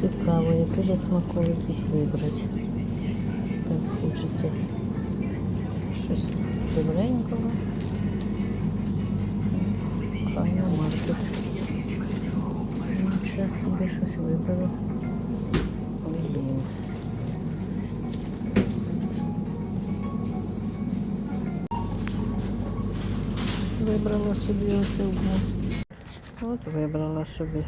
Цікаво, який же смаковий тут вибрати. Так, хочеться щось добренького. Хай маркет. Зараз собі щось виберу. Вибрала собі ось одну. От вибрала собі.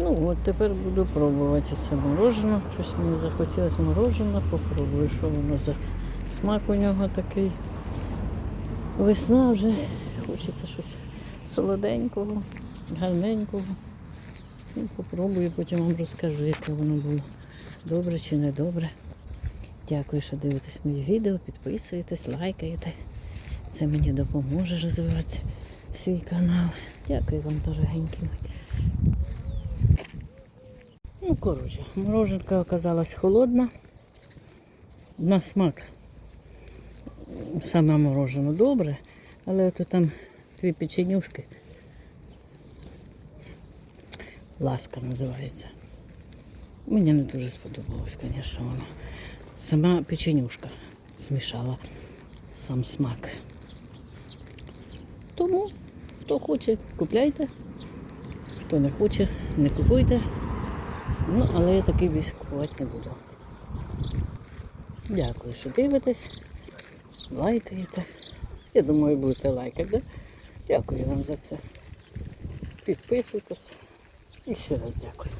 Ну от тепер буду пробувати це мороженое. Щось мені захотілося мороженое, попробую, що воно за смак у нього такий. Весна вже, хочеться щось солоденького, гарненького. Ну, попробую, потім вам розкажу, яке воно було. Добре чи не добре. Дякую, що дивитесь мої відео, підписуєтесь, лайкаєте. Це мені допоможе розвивати свій канал. Дякую вам дорогенькі. мої. Коротше, мороженка оказалась холодна. На смак саме морожено добре, але ото там дві печенюшки. Ласка називається. Мені не дуже сподобалось, звісно, воно. Сама печенюшка змішала сам смак. Тому, хто хоче, купляйте. Хто не хоче, не купуйте. Ну, але я такий більш купувати не буду. Дякую, що дивитесь, лайкаєте. Я думаю, будете лайкати, да? Дякую вам за це. Підписуйтесь. І ще раз дякую.